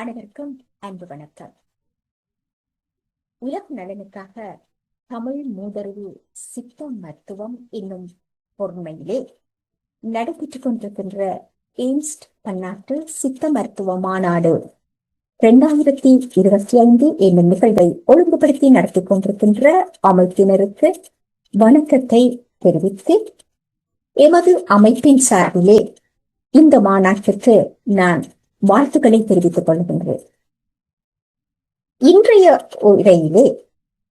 அனைவருக்கும் அன்பு வணக்கம். உலக நலனுக்காக தமிழ் மூதறிவு சித்த மருத்துவம் என்னும் பொறுமையிலே நடைபெற்றுக் கொண்டிருக்கின்ற எய்ம்ஸ்ட் பன்னாட்டு சித்த மருத்துவ மாநாடு இரண்டாயிரத்தி இருபத்தி ஐந்து என்னும் நிகழ்வை ஒழுங்குபடுத்தி நடத்தி கொண்டிருக்கின்ற அமைப்பினருக்கு வணக்கத்தை தெரிவித்து எமது அமைப்பின் சார்பிலே இந்த மாநாட்டிற்கு நான் வாழ்த்துக்களை தெரிவித்துக் கொள்கின்றேன். இன்றைய உரையிலே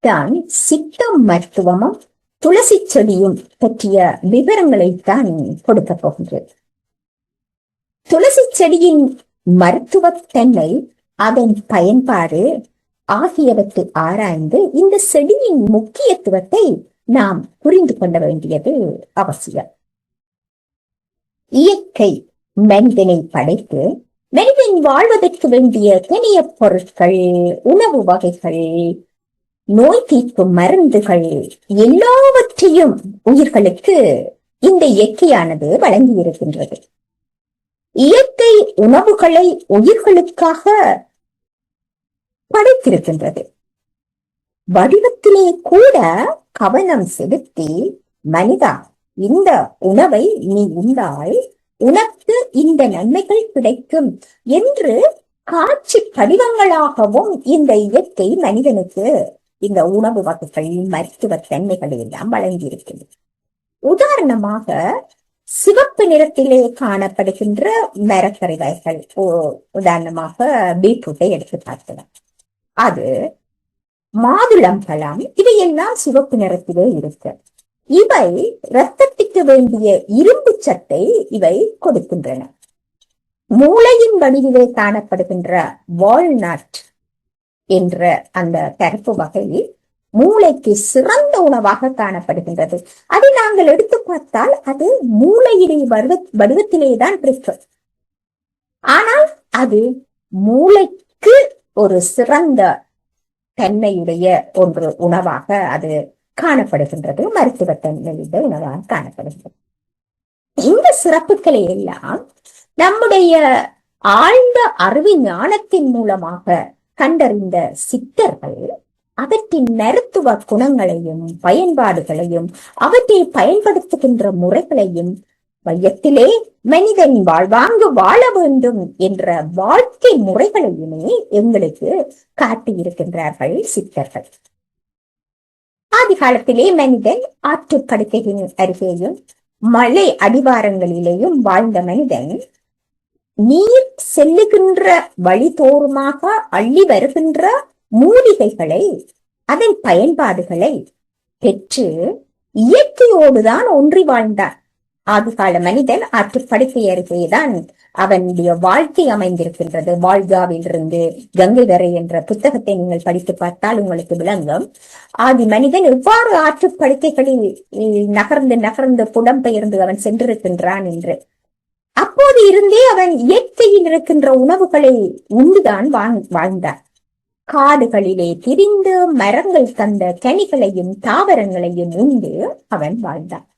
தான் சித்த மருத்துவமும் துளசி செடியும் பற்றிய விவரங்களை தான் கொடுக்க போகின்றேன். துளசி செடியின் மருத்துவத்தன்மை அதன் பயன்பாடு ஆகியவற்றை ஆராய்ந்து இந்த செடியின் முக்கியத்துவத்தை நாம் புரிந்து கொள்ள வேண்டியது அவசியம். இயற்கை மனிதனை படைத்து மனிதன் வாழ்வதற்கு வேண்டிய கனிய பொருட்கள் உணவு வகைகள் நோய் தீர்க்கும் மருந்துகள் எல்லாவற்றையும் உயிர்களுக்கு இந்த இயற்கையானது வழங்கி இருக்கின்றது இயற்கை உணவுகளை உயிர்களுக்காக படைத்திருக்கின்றது. வடிவத்திலே கூட கவனம் செலுத்தி மனிதா இந்த உணவை நீ உண்டால் உனக்கு இந்த நன்மைகள் கிடைக்கும் என்று காட்சி படிவங்களாகவும் இந்த இயற்கை மனிதனுக்கு இந்த உணவு வகைகள் மருத்துவ தன்மைகள் எல்லாம் வழங்கி இருக்கிறது உதாரணமாக சிவப்பு நிறத்திலே காணப்படுகின்ற மரக்கறி வகைகள் உதாரணமாக பீட்ரூட்டை எடுத்து பார்க்கலாம். அது மாதுளம்பழம் இவையெல்லாம் சிவப்பு நிறத்திலே இருக்கு. இவை ரத்தத்திற்கு வேண்டிய இரும்பு சத்தை இவை கொடுக்கின்றன. மூளையின் வடிவிலே காணப்படுகின்ற வால்நட் என்ற அந்த கருப்பு வகை மூளைக்கு சிறந்த உணவாக காணப்படுகின்றது. அதை நாங்கள் எடுத்து பார்த்தால் அது மூளையிலே வடிவ வடிவத்திலே தான் இருக்கு. ஆனால் அது மூளைக்கு ஒரு சிறந்த தன்மையுடைய ஒன்று உணவாக அது காணப்படுகின்றது. மருத்துவத்தன்மையுடைய உணவாக காணப்படுகின்றது. இந்த சிறப்புகளை எல்லாம் நம்முடைய ஆழ்ந்த அறிவு ஞானத்தின் மூலமாக கண்டறிந்த சித்தர்கள் அவற்றின் மருத்துவ குணங்களையும் பயன்பாடுகளையும் அவற்றை பயன்படுத்துகின்ற முறைகளையும் மையத்திலே மனிதன் வாழ்வாங்கு வாழ வேண்டும் என்ற வாழ்க்கை முறைகளையுமே எங்களுக்கு காட்டியிருக்கின்றார்கள் சித்தர்கள். ஆதிகாலத்திலே மனிதன் ஆற்றுப்படுக்கையின் அருகேயும் மலை அடிவாரங்களிலேயும் வாழ்ந்த மனிதன் நீர் செல்லுகின்ற வழிதோறுமாக அள்ளி வருகின்ற மூலிகைகளை அதன் பயன்பாடுகளை பெற்று இயற்கையோடுதான் ஒன்றி வாழ்ந்தார் ஆதிகால மனிதன் அத்துப்படுக்கை அருகேதான் அவனுடைய வாழ்க்கை அமைந்திருக்கின்றது. வாழ்காவில் இருந்து கங்கை வரை என்ற புத்தகத்தை நீங்கள் படித்து பார்த்தால் உங்களுக்கு விளங்கும். ஆதி மனிதன் எவ்வாறு ஆற்றுப்படுக்கைகளில் நகர்ந்து நகர்ந்து புலம்பெயர்ந்து அவன் சென்றிருக்கின்றான் என்று. அப்போது இருந்தே அவன் இயற்கையில் இருக்கின்ற உணவுகளை உண்டுதான் வாழ்ந்தான். காடுகளிலே திரிந்து மரங்கள் தந்த கனிகளையும் தாவரங்களையும் உண்டு அவன் வாழ்ந்தான்.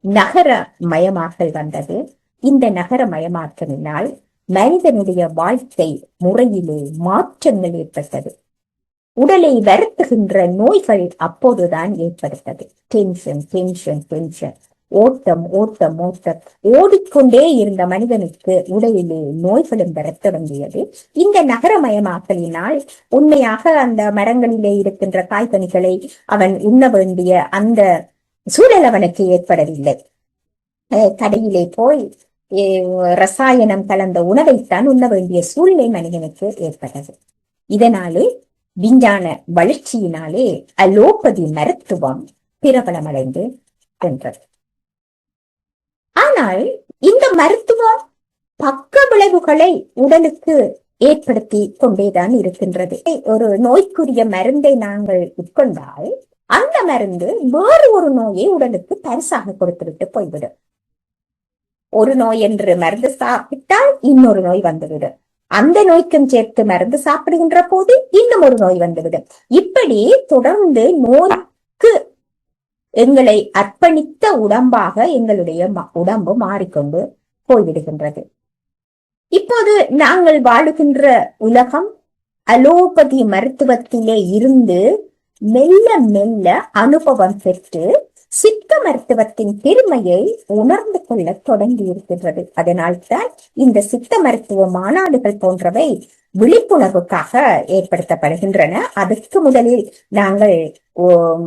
நகர மயமாக்கல் வந்தது. இந்த நகர மயமாக்கலினால் மனிதனுடைய வாழ்க்கை முறையிலே மாற்றங்கள் ஏற்பட்டது. உடலை வருத்துகின்ற நோய்கள் அப்போதுதான் ஏற்படுத்தது டென்ஷன் டென்ஷன் டென்ஷன். ஓட்டம் ஓட்டம் ஓட்டம். ஓடிக்கொண்டே இருந்த மனிதனுக்கு உடலிலே நோய்களும் வரத் தொடங்கியது. இந்த நகரமயமாக்கலினால் உண்மையாக அந்த மரங்களிலே இருக்கின்ற காய்கனிகளை அவன் உண்ண வேண்டிய அந்த சூழல் அவனுக்கு ஏற்படவில்லை கடையிலே போய் ரசாயனம் கலந்த உணவைத்தான் உண்ண வேண்டிய சூழ்நிலை மனிதனுக்கு ஏற்பட்டது. இதனாலே விஞ்ஞான வளர்ச்சியினாலே அலோபதி மருத்துவம் பிரபலமடைந்து சென்றது. ஆனால் இந்த மருத்துவம் பக்க விளைவுகளை உடலுக்கு ஏற்படுத்தி கொண்டேதான் இருக்கின்றது. ஒரு நோய்க்குரிய மருந்தை நாங்கள் உட்கொண்டால் அந்த மருந்து வேறு ஒரு நோயை உடலுக்கு பரிசாக கொடுத்துவிட்டு போய்விடும். ஒரு நோய் என்று மருந்து சாப்பிட்டால் இன்னொரு நோய் வந்துவிடும். அந்த நோய்க்கும் சேர்த்து மருந்து சாப்பிடுகின்ற போது இன்னும் ஒரு நோய் வந்துவிடும். இப்படி தொடர்ந்து நோய்க்கு எங்களை அர்ப்பணித்த உடம்பாக எங்களுடைய உடம்பு மாறிக்கொண்டு போய்விடுகின்றது. இப்போது நாங்கள் வாழுகின்ற உலகம் அலோபதி மருத்துவத்திலே இருந்து மெல்ல மெல்ல அனுபவம் பெற்று சித்த மருத்துவத்தின் பெருமையை உணர்ந்து கொள்ள தொடங்கி இருக்கின்றது அதனால்தான் இந்த சித்த மருத்துவ மாநாடுகள் போன்றவை விழிப்புணர்வுக்காக ஏற்படுத்தப்படுகின்றன. அதற்கு முதலில் நாங்கள்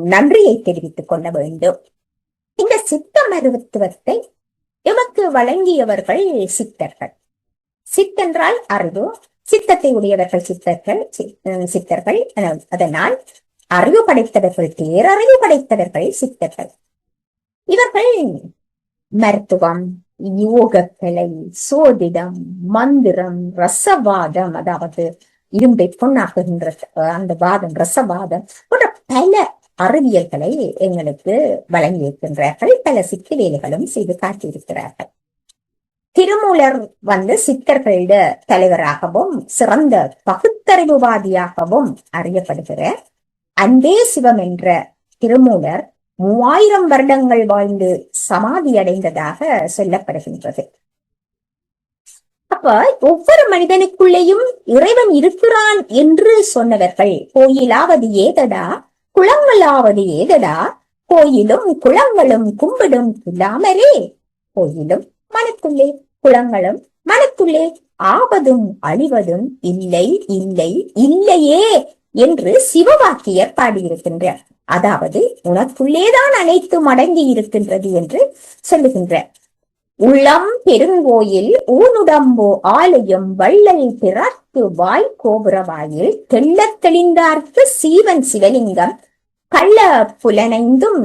நன்றியை தெரிவித்துக் கொள்ள வேண்டும். இந்த சித்த மருத்துவத்தை எமக்கு வழங்கியவர்கள் சித்தர்கள். சித்தென்றால் அறிவு சித்தத்தை உடையவர்கள் சித்தர்கள். சித்தர்கள். அதனால் அறிவு படைத்தவர்கள் பேரறிவு படைத்தவர்கள் சித்தர்கள். இவர்கள் மருத்துவம் யோகக்கலை சோதிடம் மந்திரம் ரசவாதம் அதாவது இரும்பை பொன்னாக்குகின்ற அந்த வாதம் ரசவாதம் போன்ற பல அறிவியல்களை எங்களுக்கு வழங்கியிருக்கின்றார்கள் பல சித்து வேலைகளும் செய்து காட்டியிருக்கிறார்கள். திருமூலர் வந்து சித்தர்களிட தலைவராகவும் சிறந்த பகுத்தறிவுவாதியாகவும் அறியப்படுகிறார். அன்பே சிவம் என்ற திருமூலர் மூவாயிரம் வருடங்கள் வாழ்ந்து சமாதி அடைந்ததாக சொல்லப்படுகின்றது. அப்ப ஒவ்வொரு மனிதனுக்குள்ளேயும் இறைவன் இருக்கிறான் என்று சொன்னவர்கள் கோயிலாவது ஏதடா குளங்களாவது ஏதடா கோயிலும் குளங்களும் கும்பிடும் இல்லாமலே கோயிலும் மனத்துள்ளே குளங்களும் மனத்துள்ளே ஆவதும் அழிவதும் இல்லை இல்லை இல்லையே என்று சிவவாக்கியர் பாடியிருக்கின்றார். அதாவது உனக்குள்ளேதான் அனைத்தும் அடங்கி இருக்கின்றது என்று சொல்லுகின்றார். உள்ளம் பெருங்கோயில் ஊனுடம்போ ஆலயம் வள்ளல் பிறர்க்கு வாய் கோபுரவாயில் தெள்ளத் தெளிந்தார்க்கு சீவன் சிவலிங்கம் கள்ள புலனைந்தும்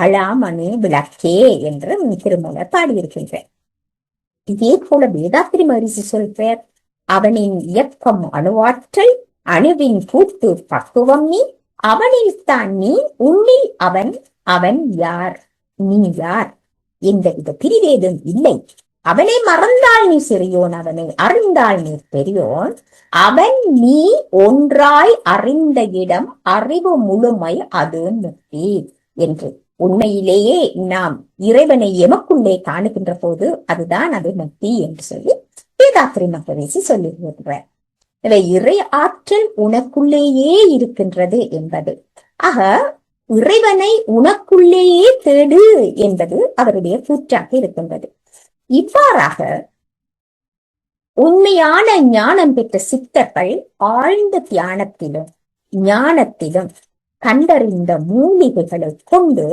களாமணி விளக்கே என்று திருமூலர் பாடியிருக்கின்றார். இதே போல வேதாத்திரி மரிசி சொல்றார் அவனின் இயக்கம் அணுவாற்றல் அணுவின் கூட்டு பக்குவம் நீ அவனில் தான் நீ உன்னில் அவன் அவன் யார்? நீ யார்? எந்தவித பிரிவேதும் இல்லை. அவனை மறந்தால் நீ சிறியோன் அவனை அறிந்தால் நீ பெரியோன். அவன் நீ ஒன்றாய் அறிந்த இடம் அறிவு முழுமை அது முக்தி என்று. உண்மையிலேயே நாம் இறைவனை எமக்குள்ளே காணுகின்ற போது அதுதான் அது முக்தி என்று சொல்லி வேதாத்திரி மகரிஷி சொல்லுகிறார் எனவே இறை ஆற்றல் உனக்குள்ளேயே இருக்கின்றது என்பது. ஆக இறைவனை உனக்குள்ளேயே தேடு என்பது அவருடைய கூற்றாக இருக்கின்றது. இவ்வாறாக உண்மையான ஞானம் பெற்ற சித்தர்கள் ஆழ்ந்த தியானத்திலும் ஞானத்திலும் கண்டறிந்த மூலிகைகளை கொண்டு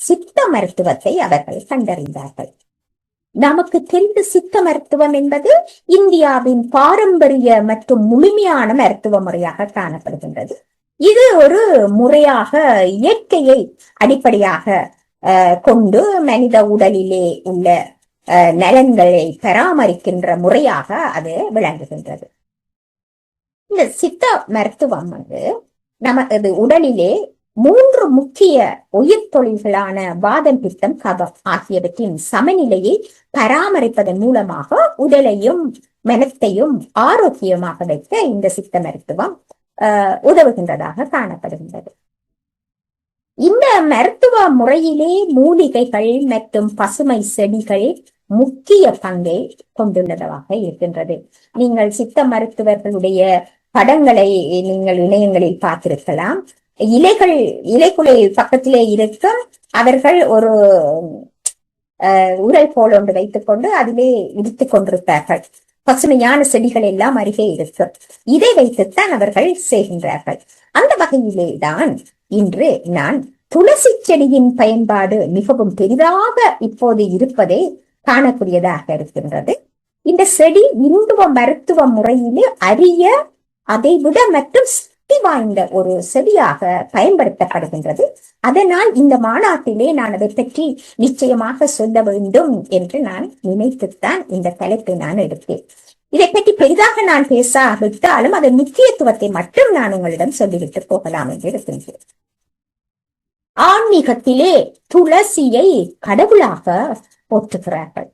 சித்த மருத்துவத்தை அவர்கள் கண்டறிந்தார்கள். நமக்கு தெரிந்த சித்த மருத்துவம் என்பது இந்தியாவின் பாரம்பரிய மற்றும் முழுமையான மருத்துவ முறையாக காணப்படுகின்றது. இது ஒரு முறையாக இயற்கையை அடிப்படையாக அஹ், கொண்டு மனித உடலிலே உள்ள அஹ், நலன்களை பராமரிக்கின்ற முறையாக அது விளங்குகின்றது. இந்த சித்த மருத்துவம் வந்து நமது உடலிலே மூன்று முக்கிய உயிர் தொழில்களான வாதம் பித்தம் கபம் ஆகியவற்றின் சமநிலையை பராமரிப்பதன் மூலமாக உடலையும் மனத்தையும் ஆரோக்கியமாக வைக்க இந்த சித்த மருத்துவம் உதவுகின்றதாக காணப்படுகின்றது. இந்த மருத்துவ முறையிலே மூலிகைகள் மற்றும் பசுமை செடிகள் முக்கிய பங்கை கொண்டுள்ளதாக இருக்கின்றது. நீங்கள் சித்த மருத்துவர்களுடைய படங்களை நீங்கள் இணையங்களில் பார்த்திருக்கலாம். இலைகள் இலைக்குலை பக்கத்திலே இருக்க அவர்கள் ஒரு உரல் போல் ஒன்று வைத்துக் கொண்டு அதிலே இடித்துக் கொண்டிருப்பார்கள். பசுமையான செடிகள் எல்லாம் அருகே இருக்கும் இதை வைத்துத்தான் அவர்கள் செய்கின்றார்கள். அந்த வகையிலே தான் இன்று நான் துளசி செடியின் பயன்பாடு மிகவும் பெரிதாக இப்போது இருப்பதை காணக்கூடியதாக இருக்கின்றது. இந்த செடி இந்துவ மருத்துவ முறையிலே அரிய அதைவிட மற்றும் சக்தி வாய்ந்த ஒரு செடியாக பயன்படுத்தப்படுகின்றது. அதனால் இந்த மாநாட்டிலே நான் அதை பற்றி நிச்சயமாக சொல்ல வேண்டும் என்று நான் நினைத்துத்தான் இந்த தலைப்பை நான் எடுத்தேன். இதை பற்றி பெரிதாக நான் பேசாவிட்டாலும் அதன் முக்கியத்துவத்தை மட்டும் நான் உங்களிடம் சொல்லிவிட்டு போகலாம் என்று இருக்கின்றேன். ஆன்மீகத்திலே துளசியை கடவுளாக போற்றுகிறார்கள்.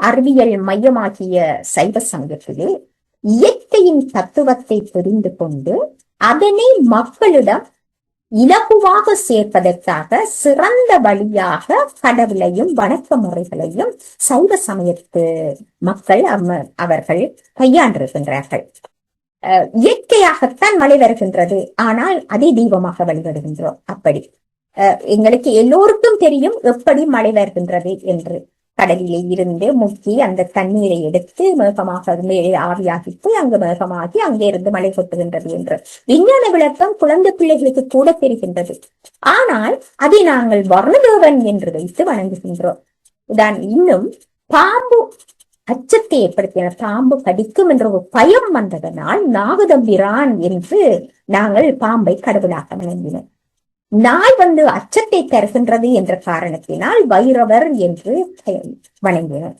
அறிவியல் மையமாகிய சைவ சங்கத்திலே இயற்கையின் தத்துவத்தை புரிந்து கொண்டு அதனை மக்களிடம் இலகுவாக சேர்ப்பதற்காக சிறந்த வழியாக கடவுளையும் வணக்க முறைகளையும் சைவ சமயத்து மக்கள் அவர்கள் கையாண்டிருக்கின்றார்கள். இயற்கையாகத்தான் மழை வருகின்றது. ஆனால் அதே தெய்வமாக வழிபடுகின்றோம். அப்படி. எங்களுக்கு எல்லோருக்கும் தெரியும் எப்படி மழை வருகின்றது என்று. கடலிலே இருந்து முக்கி அந்த தண்ணீரை எடுத்து மேகமாக மேலே ஆவியாகி போய் அங்கு மேகமாகி அங்கே இருந்து மழை கொட்டுகின்றது என்று. விஞ்ஞான விளக்கம் குழந்தை பிள்ளைகளுக்கு கூட தெரிகின்றது. ஆனால் அதை நாங்கள் வர்ணதேவன் என்று வைத்து வணங்குகின்றோம். தான் இன்னும் பாம்பு அச்சத்தை ஏற்படுத்தின பாம்பு கடிக்கும் என்ற ஒரு பயம் வந்ததனால் நாகதம்பிரான் என்று நாங்கள் பாம்பை கடவுளாக வணங்கினோம். நாய் வந்து அச்சத்தை தருகின்றது என்ற காரணத்தினால் வைரவர் என்று வணங்கினர் வணங்கினோம்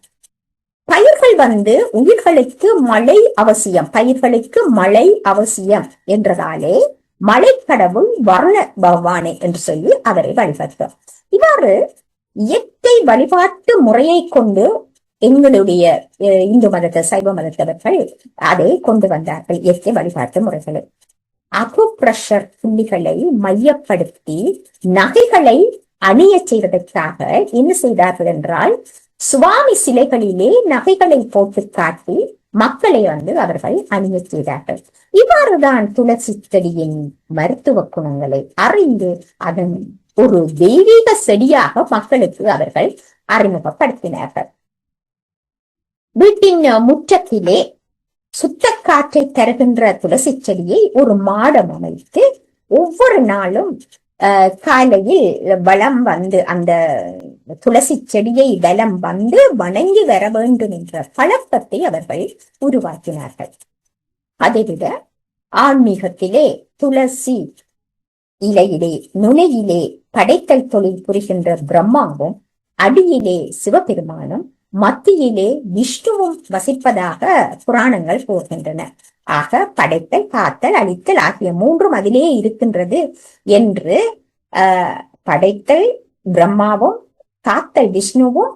பயிர்கள் வந்து உயிர்களுக்கு மழை அவசியம் பயிர்களுக்கு மழை அவசியம் என்றதாலே மழை கடவுள் வர்ண பகவானே என்று சொல்லி அவரை வழிபட்டோம் இவ்வாறு இயற்கை வழிபாட்டு முறையை கொண்டு எங்களுடைய இந்து மதத்தை சைவ மதத்தவர்கள் அதை கொண்டு வந்தார்கள் இயற்கை வழிபாட்டு முறைகளை. அகுப்ரஷர் புள்ளிகளை மையப்படுத்தி நகைகளை அணிய செய்வதற்காக என்ன செய்தார்கள் என்றால் சுவாமி சிலைகளிலே நகைகளை போட்டு காட்டி மக்களை வந்து அவர்கள் அணிய செய்தார்கள். இவ்வாறுதான் துளசி செடியின் மருத்துவ குணங்களை அறிந்து அதன் ஒரு தெய்வீக செடியாக மக்களுக்கு அவர்கள் அறிமுகப்படுத்தினார்கள். வீட்டின் முற்றத்திலே சுத்த காற்றை தருகின்ற துளசி செடியை ஒரு மாடம் அமைத்து ஒவ்வொரு நாளும் காலையில் வளம் வந்து அந்த துளசி செடியை வலம் வந்து வணங்கி வர வேண்டும் என்ற பழக்கத்தை அவர்கள் உருவாக்கினார்கள். அதைவிட ஆன்மீகத்திலே துளசி இலையிலே நுனையிலே படைத்தல் தொழில் புரிகின்ற பிரம்மாவும் அடியிலே சிவபெருமானும் மத்தியிலே விஷ்ணுவும் வசிப்பதாக புராணங்கள் கூறுகின்றன ஆக படைத்தல் காத்தல் அழித்தல் ஆகிய மூன்றும் அதிலே இருக்கின்றது என்று ஆஹ், படைத்தல் பிரம்மாவும் காத்தல் விஷ்ணுவும்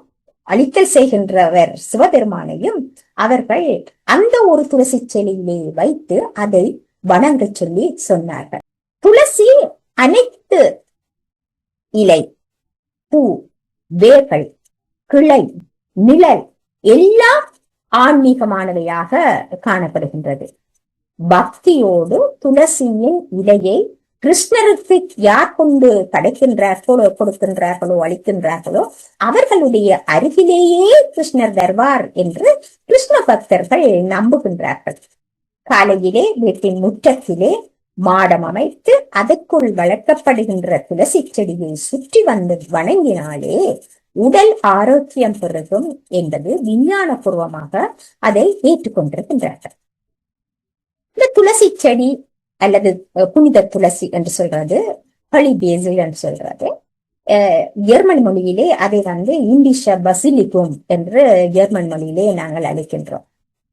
அழித்தல் செய்கின்றவர் சிவபெருமானையும் அவர்கள் அந்த ஒரு துளசி செடியிலே வைத்து அதை வணங்கச் சொல்லி சொன்னார்கள். துளசி அனைத்து இலை பூ வேர்கள் கிளை நிழல் எல்லாம் ஆன்மீகமானவையாக காணப்படுகின்றது. பக்தியோடு துளசியின் இலையை கிருஷ்ணருக்கு யார் கொண்டு கிடைக்கின்றார்களோ கொடுக்கின்றார்களோ அளிக்கின்றார்களோ அவர்களுடைய அருகிலேயே கிருஷ்ணர் வருவார் என்று கிருஷ்ண பக்தர்கள் நம்புகின்றார்கள். காலையிலே வீட்டின் முற்றத்திலே மாடம் அமைத்து அதற்குள் வளர்க்கப்படுகின்ற துளசி செடியை சுற்றி வந்து வணங்கினாலே உடல் ஆரோக்கியம் பெருகும் என்பது விஞ்ஞான பூர்வமாக அதை ஏற்றுக்கொண்டிருக்கின்றார்கள். இந்த துளசி செடி அல்லது புனித துளசி என்று சொல்றது பழி பேசில் என்று சொல்றது ஜெர்மன் மொழியிலே அதை வந்து இண்டிஷ பசிலிக்கும் என்று ஜெர்மன் மொழியிலே நாங்கள் அழைக்கின்றோம்.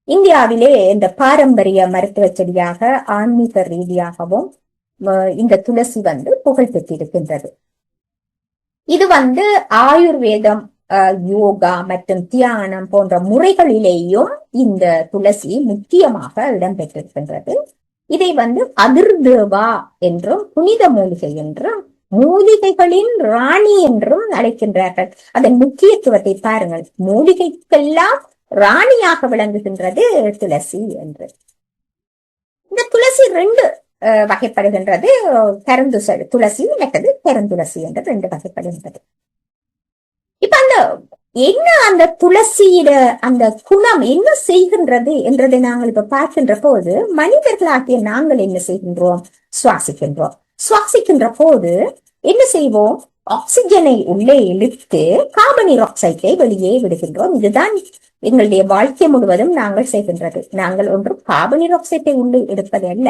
இந்தியாவிலே இந்த பாரம்பரிய மருத்துவ செடியாக ஆன்மீக ரீதியாகவும் இந்த துளசி வந்து புகழ் பெற்றிருக்கின்றது. இது வந்து ஆயுர்வேதம் யோகா மற்றும் தியானம் போன்ற முறைகளிலேயும் இந்த துளசி முக்கியமாக இடம்பெற்றிருக்கின்றது. இதை வந்து அதிர்தேவா என்றும் புனித மூலிகை என்றும் மூலிகைகளின் ராணி என்றும் அழைக்கின்றார்கள். அதன் முக்கியத்துவத்தை பாருங்கள். மூலிகைக்கெல்லாம் ராணியாக விளங்குகின்றது துளசி என்று. இந்த துளசி ரெண்டு வகைப்படுகின்றது. கருந்துச துளசி அல்லது பெருந்துளசி என்று ரெண்டு வகைப்படுகின்றது. இப்ப அந்த என்ன அந்த துளசியிட அந்த குணம் என்ன செய்கின்றது என்றதை நாங்கள் இப்ப பார்க்கின்ற போது மனிதர்களாகிய நாங்கள் என்ன செய்கின்றோம்? சுவாசிக்கின்றோம். சுவாசிக்கின்ற போது என்ன செய்வோம்? ஆக்சிஜனை உள்ளே இழுத்து கார்பனீர் ஆக்சைடை வெளியே விடுகின்றோம். இதுதான் எங்களுடைய வாழ்க்கை முழுவதும் நாங்கள் செய்கின்றது. நாங்கள் ஒன்றும் கார்பனீர் ஆக்சைடை உள்ளே எடுப்பது அல்ல.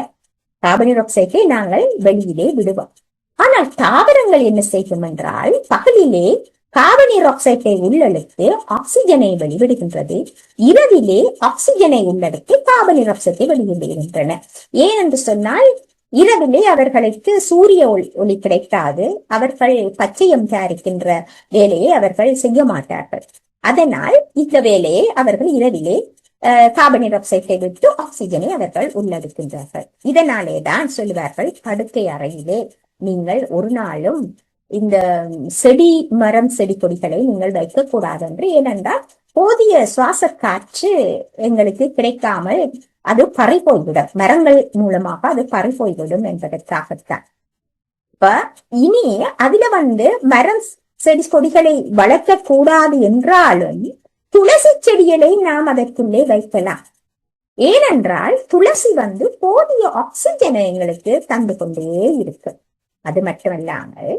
கார்பனீர் ஆக்சைடை நாங்கள் வெளியிலே விடுவோம். ஆனால் தாவரங்கள் என்ன செய்யும் என்றால் பகலிலே கார்பனீர் ஆக்சைடை உள்ளெடுத்து ஆக்சிஜனை வெளிவிடுகின்றது. இரவிலே ஆக்சிஜனை உள்ளடக்கி கார்பனீர் ஆக்சைடை வெளியிடுகின்றன. ஏனென்று சொன்னால் இரவிலே அவர்களுக்கு சூரிய ஒளி ஒளி கிடைக்காது. அவர்கள் பச்சையம் தயாரிக்கின்ற வேலையை அவர்கள் செய்ய மாட்டார்கள். அதனால் இந்த வேலையை அவர்கள் இரவிலே அஹ், ஆக்சைடை விட்டு ஆக்சிஜனை அவர்கள் உள்ளெடுக்கின்றார்கள் இதனாலே தான் சொல்லுவார்கள் படுக்கை அறையிலே நீங்கள் ஒரு நாளும் இந்த செடி மரம் செடி கொடிகளை நீங்கள் வைக்கக்கூடாது என்று ஏனென்றால் போதிய சுவாச காற்று எங்களுக்கு கிடைக்காமல் அது பறி போய்விடும் மரங்கள் மூலமாக அது பறி போய்விடும் என்பதற்காகத்தான். இப்ப இனி அதுல வந்து மரம் செடி கொடிகளை வளர்க்க கூடாது என்றாலும் துளசி செடிகளை நாம் அதற்குள்ளே வைக்கலாம். ஏனென்றால் துளசி வந்து போதிய ஆக்சிஜனை எங்களுக்கு தந்து கொண்டே இருக்கு. அது மட்டுமல்லாமல்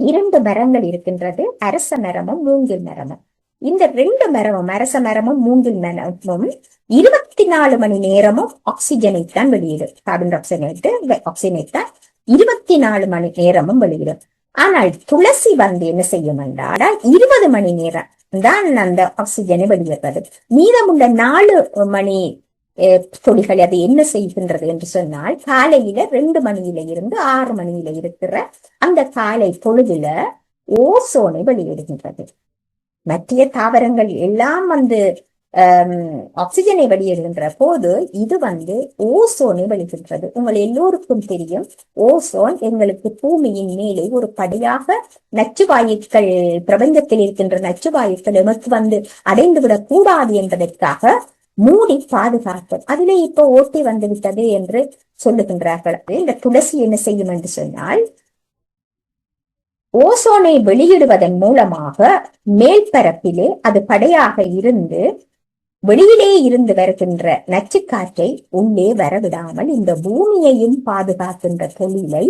இரண்டு மரங்கள் இருக்கின்றது அரச மரமும் மூங்கில் மரமும். இந்த ரெண்டு மரமும் அரச மரமும் மூங்கில் மரமும் இருபத்தி நாலு மணி நேரமும் ஆக்சிஜனை தான் வெளியிடும். கார்பன் டை ஆக்சைடு ஆக்சிஜனை தான் இருபத்தி நாலு மணி நேரமும் வெளியிடும். ஆனால் துளசி வந்து என்ன செய்யும் என்றால் இருபது மணி நேரம் தான் அந்த ஆக்சிஜனை வெளியிடுறது மீதமுள்ள நாலு மணி தொழிகள் துளிகள் அது என்ன செய்கின்றது என்று சொன்னால் காலையில ரெண்டு மணியில இருந்து ஆறு மணியில இருக்கிற அந்த காலை பொழுதுல ஓசோனை வெளியிடுகின்றது. மற்ற தாவரங்கள் எல்லாம் வந்து ஆக்சிஜனை வெளியிடுகின்ற போது இது வந்து ஓசோனை வெளியிடுகின்றது. உங்கள் எல்லோருக்கும் தெரியும் ஓசோன் எங்களுக்கு பூமியின் மேலே ஒரு படியாக நச்சுவாயுக்கள் பிரபஞ்சத்தில் இருக்கின்ற நச்சுவாயுக்கள் எமக்கு வந்து அடைந்துவிடக் கூடாது என்பதற்காக மூடி பாதுகாக்கும் அதிலே இப்போ ஓட்டி வந்து விட்டது என்று சொல்லுகின்றார்கள். இந்த துளசி என்ன செய்யும் என்று சொன்னால் ஓசோனை வெளியிடுவதன் மூலமாக மேல்பரப்பிலே அது படையாக இருந்து வெளியிலே இருந்து வருகின்ற நச்சுக்காற்றை உள்ளே வரவிடாமல் இந்த பூமியையும் பாதுகாக்கின்ற தொழிலை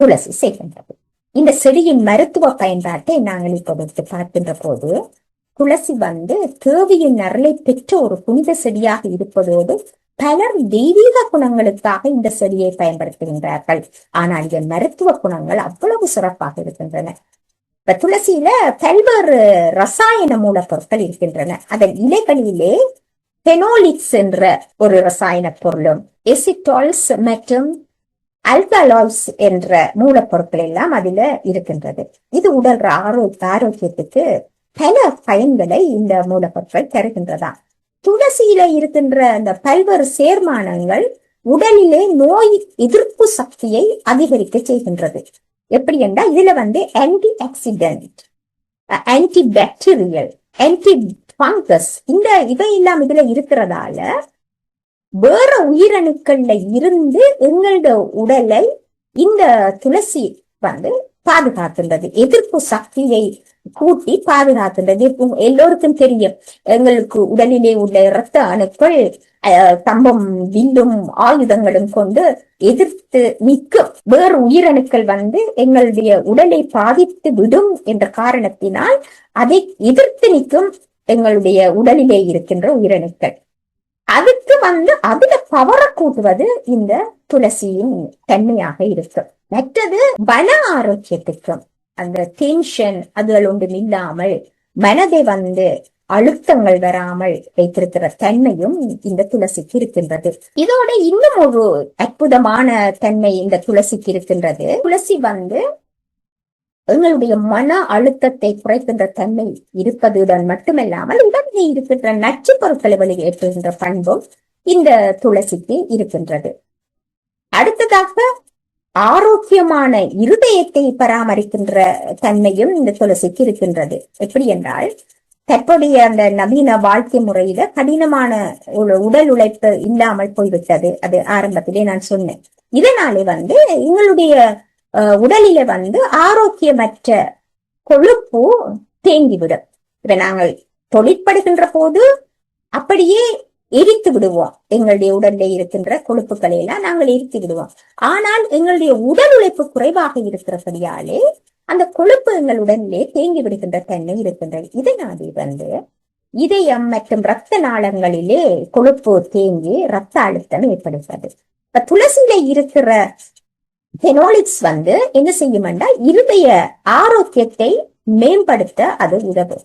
துளசி செய்கின்றது. இந்த செடியின் மருத்துவ பயன்பாட்டை நாங்கள் இப்பொழுது பார்க்கின்ற போது துளசி வந்து தேவியின் அருளை பெற்ற ஒரு புனித செடியாக இருப்பதோடு பலர் தெய்வீக குணங்களுக்காக இந்த செடியை பயன்படுத்துகின்றார்கள். ஆனால் இதன் மருத்துவ குணங்கள் அவ்வளவு சிறப்பாக இருக்கின்றன. இப்ப துளசியில பல்வேறு ரசாயன மூலப்பொருட்கள் இருக்கின்றன. அதன் இலைகளிலே பெனோலிக்ஸ் என்ற ஒரு ரசாயன பொருளும் எசிட்டால்ஸ் மற்றும் அல்கலால்ஸ் என்ற மூலப்பொருட்கள் எல்லாம் அதுல இருக்கின்றது. இது உடல் ஆரோ ஆரோக்கியத்துக்கு பல பயன்களை இந்த மூலப்பொருட்கள் தருகின்றதா? துளசியில இருக்கின்ற அந்த பல்வேறு சேர்மானங்கள் உடலிலே நோய் எதிர்ப்பு சக்தியை அதிகரிக்க செய்கின்றது. எப்படி என்றால் இதுல வந்து anti accident anti bacterial anti fungus இந்த இவையெல்லாம் இதுல இருக்கிறதால வேற உயிரணுக்கள்ல இருந்து எங்களோட உடலை இந்த துளசி வந்து பாதுகாக்கின்றது. எதிர்ப்பு சக்தியை கூட்டி பாதுகாக்கின்றது இப்போ எல்லோருக்கும் தெரியும் எங்களுக்கு உடலிலே உள்ள இரத்த அணுக்கள் அஹ், தம்பம் வில்லும் ஆயுதங்களும் கொண்டு எதிர்த்து நிற்கும் வேறு உயிரணுக்கள் வந்து எங்களுடைய உடலை பாதித்து விடும் என்ற காரணத்தினால் அதை எதிர்த்து நிற்கும் எங்களுடைய உடலிலே இருக்கின்ற உயிரணுக்கள். அதுக்கு வந்து அதுல பவரை கூட்டுவது இந்த துளசியின் தன்மையாக இருக்கும். மற்றது வன ஆரோக்கியத்துக்கும். அந்த டென்ஷன் அதுகள் ஒன்றும் இல்லாமல் மனதை வந்து அழுத்தங்கள் வராமல் வைத்திருக்கிற தன்மையும் இந்த துளசிக்கு இருக்கின்றது. இதோட இன்னும் ஒரு அற்புதமான தன்மை இந்த துளசிக்கு இருக்கின்றது. துளசி வந்து எங்களுடைய மன அழுத்தத்தை குறைக்கின்ற தன்மை இருப்பதுடன் மட்டுமல்லாமல் உடனே இருக்கின்ற நச்சு பொருட்களை வெளியேற்றுகின்ற பண்பும் இந்த துளசிக்கு இருக்கின்றது. அடுத்ததாக ஆரோக்கியமான இருதயத்தை பராமரிக்கின்ற தன்மையும் இந்த துளசிக்கு இருக்கின்றது. எப்படி என்றால் தற்போதைய அந்த நவீன வாழ்க்கை முறையில கடினமான உடல் உழைப்பு இல்லாமல் போய்விட்டது. அது ஆரம்பத்திலே நான் சொன்னேன். இதனாலே வந்து எங்களுடைய அஹ், உடலில வந்து ஆரோக்கியமற்ற கொழுப்பு தேங்கிவிடும். இப்ப நாங்கள் தொழிற்படுகின்ற போது அப்படியே எரித்து விடுவோம். எங்களுடைய உடல்ல இருக்கின்ற கொழுப்புகளை எல்லாம் நாங்கள் எரித்து விடுவோம். ஆனால் எங்களுடைய உடல் உழைப்பு குறைவாக இருக்கிறபடியாலே அந்த கொழுப்பு எங்கள் உடலிலே தேங்கி விடுகின்ற தன்மை இருக்கின்றது. இதனாலே வந்து இதயம் மற்றும் இரத்த நாளங்களிலே கொழுப்பு தேங்கி இரத்த அழுத்தம் ஏற்படுகிறது. இப்ப துளசியில இருக்கிற பெனோலிக்ஸ் வந்து என்ன செய்யுமெண்டா இருதய ஆரோக்கியத்தை மேம்படுத்த அது உதவும்.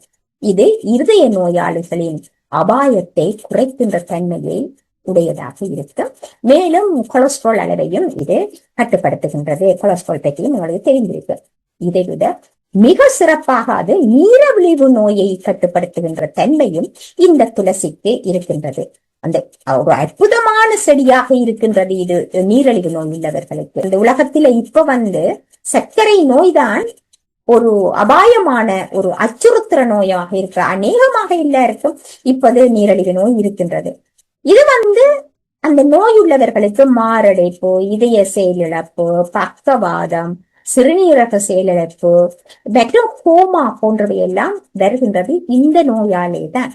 இது இருதய நோயாளிகளின் அபாயத்தை குறைக்கின்ற தன்மையை உடையதாக இருக்கும் மேலும் கொலஸ்ட்ரால் அளவையும் இது கட்டுப்படுத்துகின்றது. கொலஸ்ட்ரால் பற்றியும் உங்களுக்கு தெரிந்திருக்கு. இதை விட மிக சிறப்பாக அது நீரவிழிவு நோயை கட்டுப்படுத்துகின்ற தன்மையும் இந்த துளசிக்கு இருக்கின்றது. அந்த ஒரு அற்புதமான செடியாக இருக்கின்றது இது நீரழிவு நோய் உள்ளவர்களுக்கு. இந்த உலகத்தில இப்ப வந்து சர்க்கரை நோய்தான் ஒரு அபாயமான ஒரு அச்சுறுத்துற நோயாக இருக்கிற அநேகமாக எல்லாருக்கும் இப்போது நீரழிவு நோய் இருக்கின்றது. இது வந்து அந்த நோய் உள்ளவர்களுக்கு மாரடைப்பு இதய செயலிழப்பு பக்கவாதம் சிறுநீரக செயலிழப்பு மற்றும் ஹோமா போன்றவை எல்லாம் வருகின்றது இந்த நோயாலே தான்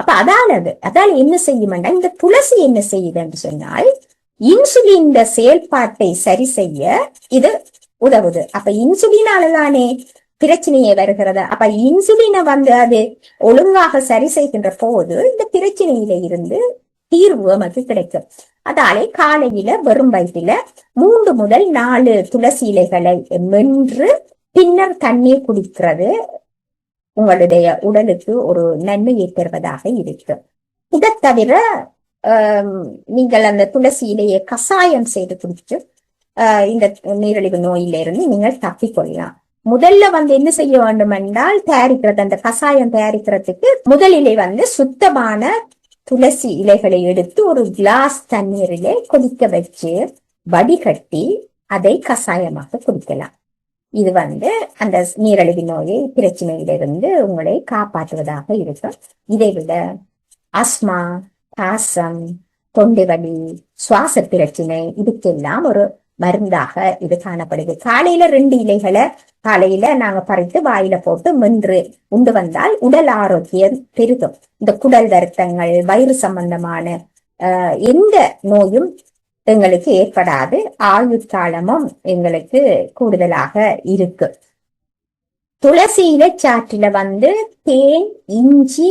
அப்ப அதானது அதால் என்ன செய்யுமெண்டா இந்த துளசி என்ன செய்யுது என்று சொன்னால் இன்சுலின் செயல்பாட்டை சரி செய்ய இது உதவுது. அப்ப இன்சுலினாலதானே பிரச்சனையே வருகிறது. அப்ப இன்சுலினை வந்து அது ஒழுங்காக சரி செய்கின்ற போது இந்த பிரச்சனையில இருந்து தீர்வு நமக்கு கிடைக்கும். அதாலே காலையில வெறும் வயிற்றுல மூன்று முதல் நாலு துளசி இலைகளை மென்று பின்னர் தண்ணீர் குடிக்கிறது. உங்களுடைய உடலுக்கு ஒரு நன்மையை தருவதாக இருக்கும். இதை தவிர நீங்கள் அந்த துளசி இலையை கசாயம் செய்து குடிச்சு இந்த நீரிழிவு நோயிலிருந்து நீங்கள் தப்பிக்கொள்ளலாம். முதல்ல வந்து என்ன செய்ய வேண்டும் என்றால் தயாரிக்கிறது அந்த கசாயம் தயாரிக்கிறதுக்கு முதலிலே வந்து சுத்தமான துளசி இலைகளை எடுத்து ஒரு கிளாஸ் தண்ணீரிலே கொதிக்க வச்சு வடிகட்டி அதை கசாயமாக குடிக்கலாம். இது வந்து அந்த நீரழிவு நோயை பிரச்சனையிலிருந்து உங்களை காப்பாற்றுவதாக இருக்கும். இதை விட அஸ்மா காசம் தொண்டை வலி சுவாச பிரச்சனை இதுக்கெல்லாம் ஒரு மருந்தாக இது காணப்படுது. காலையில ரெண்டு இலைகளை காலையில நாங்க பறித்து வாயில போட்டு மென்று உண்டு வந்தால் உடல் ஆரோக்கியம் பெருகும் இந்த குடல் வருத்தங்கள் வயிறு சம்பந்தமான எந்த நோயும் எங்களுக்கு ஏற்படாது. ஆயுட்காலமும் எங்களுக்கு கூடுதலாக இருக்கு. துளசியில சாற்றில வந்து தேன் இஞ்சி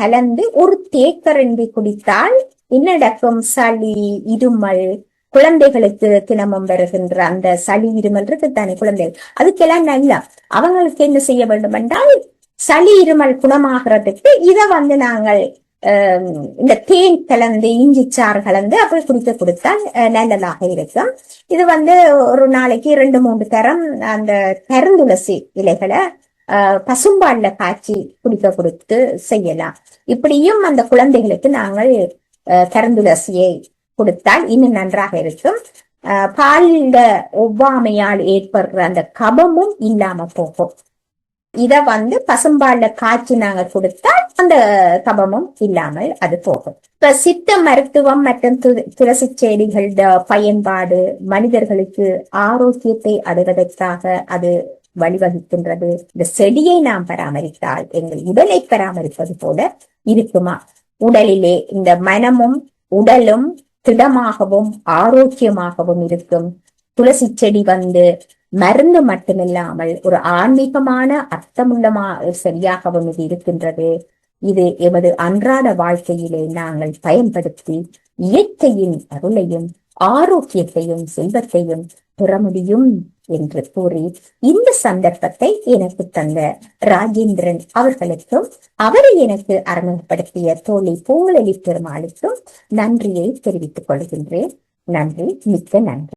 கலந்து ஒரு தேக்கரண்டி குடித்தால் என்ன நடக்கும்? சளி இருமல் குழந்தைகளுக்கு தினமும் வருகின்ற அந்த சளி இருமல் இருக்குத்தானே குழந்தைகள்? அதுக்கெல்லாம் நல்லா. அவங்களுக்கு என்ன செய்ய வேண்டும் என்றால் சளி இருமல் குணமாகிறதுக்கு இதை வந்து நாங்கள் இந்த தேன் கலந்து இஞ்சி சாறு கலந்து அப்படி குடிக்க கொடுத்தால் நல்லதாக இருக்கும். இது வந்து ஒரு நாளைக்கு ரெண்டு மூன்று தரம் அந்த கருந்துளசி இலைகளை பசும்பால்ல காய்ச்சி குடிக்க கொடுத்து செய்யலாம். இப்படியும் அந்த குழந்தைகளுக்கு நாங்கள் கருந்துளசியை கொடுத்தால் இன்னும் நன்றாக இருக்கும். பாலில ஒவ்வாமையால் ஏற்படுற அந்த கபமும் இல்லாம போகும். இத வந்து பசும்பால்ல காய்ச்சி நாங்க கொடுத்தால் அந்த கபமும் இல்லாமல் அது போகும். இப்ப சித்த மருத்துவம் மற்றும் துளசி செடிகள் பயன்பாடு மனிதர்களுக்கு ஆரோக்கியத்தை அடைவதற்காக அது வழிவகுக்கின்றது. இந்த செடியை நாம் பராமரித்தால் எங்கள் உடலை பராமரிப்பது போல இருக்குமா? உடலிலே இந்த மனமும் உடலும் திடமாகவும் ஆரோக்கியமாகவும் இருக்கும். துளசி செடி வந்து மருந்து மட்டுமில்லாமல் ஒரு ஆன்மீகமான அர்த்தமுள்ளமா சரியாகவும் இது இருக்கின்றது. இது எமது அன்றாட வாழ்க்கையிலே நாங்கள் பயன்படுத்தி இயற்கையின் அருளையும் ஆரோக்கியத்தையும் செல்வத்தையும் பெற முடியும். என்று கூறி இந்த சந்தர்ப்பத்தை எனக்கு தந்த ராஜேந்திரன் அவர்களுக்கும் அவரை எனக்கு அறிமுகப்படுத்திய தோழி பூங்குழலி பெருமாளுக்கும் நன்றியை தெரிவித்துக் கொள்கின்றேன். நன்றி மிக்க நன்றி.